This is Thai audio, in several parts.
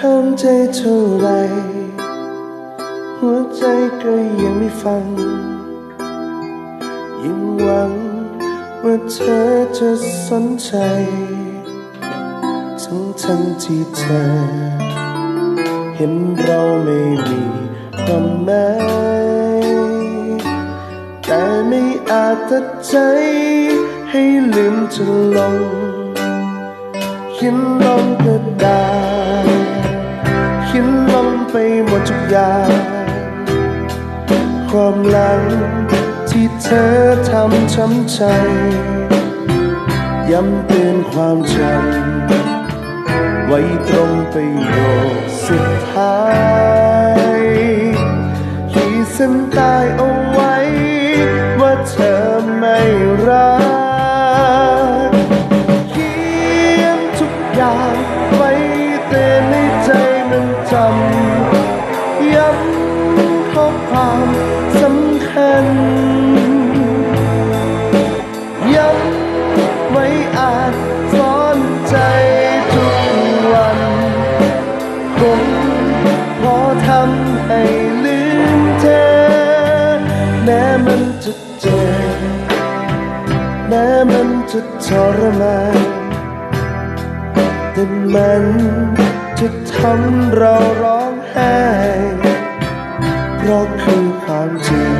ห้ามใจเท่าไร หัวใจก็ยังไม่ฟัง ยังหวังว่าเธอจะสนใจ ทั้งทั้งที่เธอ เห็นเราไม่มีความหมายแต่ไม่อาจตัดใจให้ลืมเธอลงเขียนลงกระ ขียนลงไปหมดทุกอย่าง ความหลังที่เธอทำช้ำใจ ย้ำเตือนความจำไว้ตรงไปโยสุดท้ายขีดเส้นใต้เอาไว้ ว่าเธอไม่รัก ม้มันจะเจ็บแม้มันจะทรมานแต่มันจะทำเราร้องไห้เพราะคือความจริง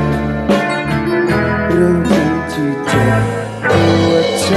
เรื่องจริงที่เจ็บปวดใจ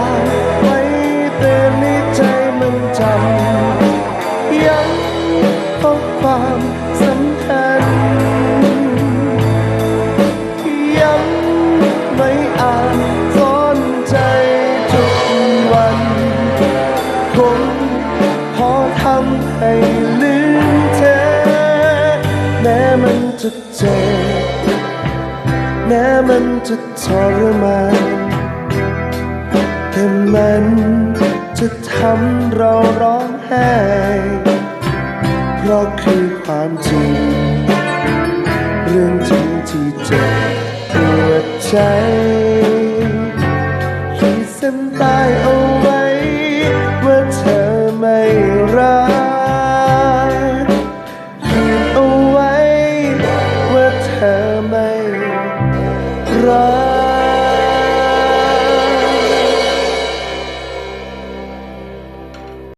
างไว้เตือนในใจมันจำย้ำข้อความสำคัญย้ำไม่อ่านสอนใจทุกวันคงพอทำให้ลืมเธอแม้มันจะเจ็บแม้มันจะทรมานแต่ มัน จะทำเราร้องไห้ เพราะคือความจริง เรื่องจริงที่เจ็บปวดใจขีดเส้นใต้เอา